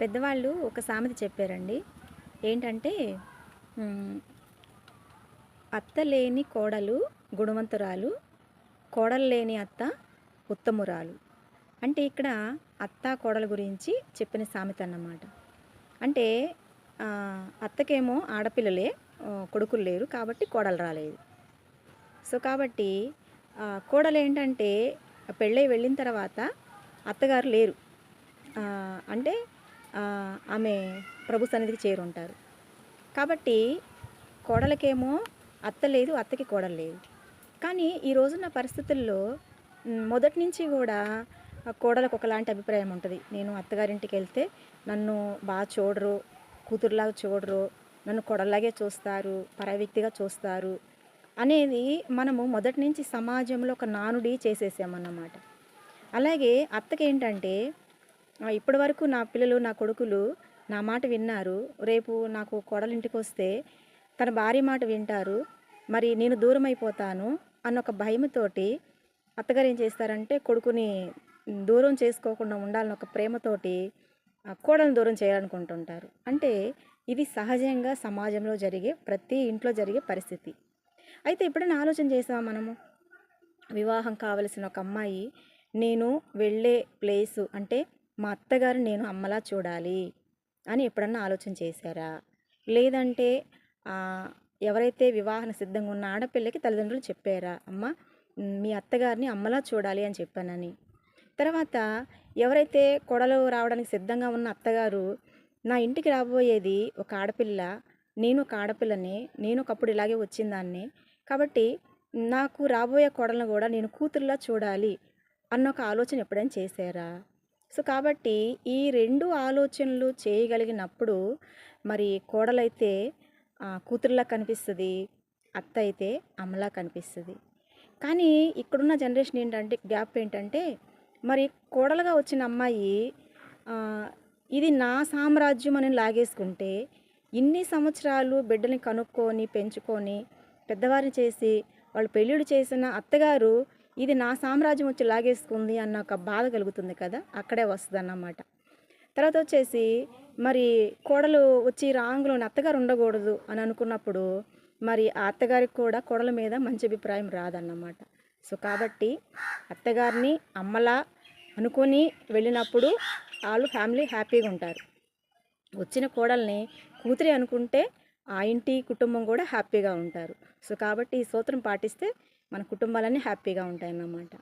పెద్దవాళ్ళు ఒక సామెత చెప్పారండి. ఏంటంటే అత్త లేని కోడలు గుణవంతురాలు కోడలు లేని అత్త ఉత్తమురాలు. అంటే ఇక్కడ అత్త కోడల గురించి చెప్పిన సామెత అన్నమాట. అంటే అత్తకేమో ఆడపిల్లలే కొడుకులు లేరు కాబట్టి కోడలు రాలేదు. సో కాబట్టి కోడలు ఏంటంటే పెళ్ళై వెళ్ళిన తర్వాత అత్తగారు లేరు. అంటే ఆమె ప్రభు సన్నిధికి చేరుంటారు. కాబట్టి కోడలకేమో అత్త లేదు అత్తకి కోడలు లేదు. కానీ ఈ రోజున్న పరిస్థితుల్లో మొదటి నుంచి కూడా కోడలకు ఒకలాంటి అభిప్రాయం ఉంటుంది. నేను అత్తగారింటికి వెళ్తే నన్ను బాగా చూడరు కూతురులాగా చూడరు నన్ను కొడలాగే చూస్తారు పరవ్యక్తిగా వ్యక్తిగా చూస్తారు అనేది మనము మొదటి నుంచి సమాజంలో ఒక నానుడి చేసేసామన్నమాట. అలాగే అత్తకి ఏంటంటే ఇప్పటి వరకు నా పిల్లలు నా కొడుకులు నా మాట విన్నారు. రేపు నాకు కోడలింటికి వస్తే తన భార్య మాట వింటారు. మరి నేను దూరం అయిపోతాను అన్న ఒక భయముతోటి అత్తగారు ఏం చేస్తారంటే కొడుకుని దూరం చేసుకోకుండా ఉండాలని ఒక ప్రేమతోటి కోడలను దూరం చేయాలనుకుంటుంటారు. అంటే ఇది సహజంగా సమాజంలో జరిగే ప్రతి ఇంట్లో జరిగే పరిస్థితి. అయితే ఎప్పుడైనా ఆలోచన చేసామా మనము? వివాహం కావలసిన ఒక అమ్మాయి నేను వెళ్ళే ప్లేసు అంటే మా అత్తగారు నేను అమ్మలా చూడాలి అని ఎప్పుడన్నా ఆలోచన చేశారా? లేదంటే ఎవరైతే వివాహన సిద్ధంగా ఉన్న ఆడపిల్లకి తల్లిదండ్రులు చెప్పారా? అమ్మ మీ అత్తగారిని అమ్మలా చూడాలి అని చెప్పానని. తర్వాత ఎవరైతే కొడలు రావడానికి సిద్ధంగా ఉన్న అత్తగారు నా ఇంటికి రాబోయేది ఒక ఆడపిల్ల నేను ఒక ఆడపిల్లని నేను ఒకప్పుడు ఇలాగే వచ్చిందాన్ని కాబట్టి నాకు రాబోయే కొడలను కూడా నేను కూతురులా చూడాలి అన్న ఒక ఆలోచన ఎప్పుడైనా చేశారా? సో కాబట్టి ఈ రెండు ఆలోచనలు చేయగలిగినప్పుడు మరి కోడలైతే కూతురులా కనిపిస్తుంది అత్త అయితే అమ్మలా కనిపిస్తుంది. కానీ ఇక్కడున్న జనరేషన్ ఏంటంటే గ్యాప్ ఏంటంటే మరి కోడలుగా వచ్చిన అమ్మాయి ఇది నా సామ్రాజ్యం అని లాగేసుకుంటే ఇన్ని సంవత్సరాలు బిడ్డని కనుక్కొని పెంచుకొని పెద్దవారిని చేసి వాళ్ళు పెళ్ళిళ్ళు చేసిన అత్తగారు ఇది నా సామ్రాజ్యం వచ్చి లాగేసుకుంది అన్న ఒక బాధ కలుగుతుంది కదా అక్కడే వస్తుంది అన్నమాట తర్వాత వచ్చేసి మరి కోడలు వచ్చి రాంగులో అత్తగారు ఉండకూడదు అని అనుకున్నప్పుడు మరి ఆ అత్తగారికి కూడా కోడల మీద మంచి అభిప్రాయం రాదన్నమాట. సో కాబట్టి అత్తగారిని అమ్మలా అనుకొని వెళ్ళినప్పుడు వాళ్ళు ఫ్యామిలీ హ్యాపీగా ఉంటారు. వచ్చిన కోడల్ని కూతురి అనుకుంటే ఆ ఇంటి కుటుంబం కూడా హ్యాపీగా ఉంటారు. సో కాబట్టి ఈ సూత్రం పాటిస్తే మన కుటుంబాలన్నీ హ్యాపీగా ఉంటాయి అన్నమాట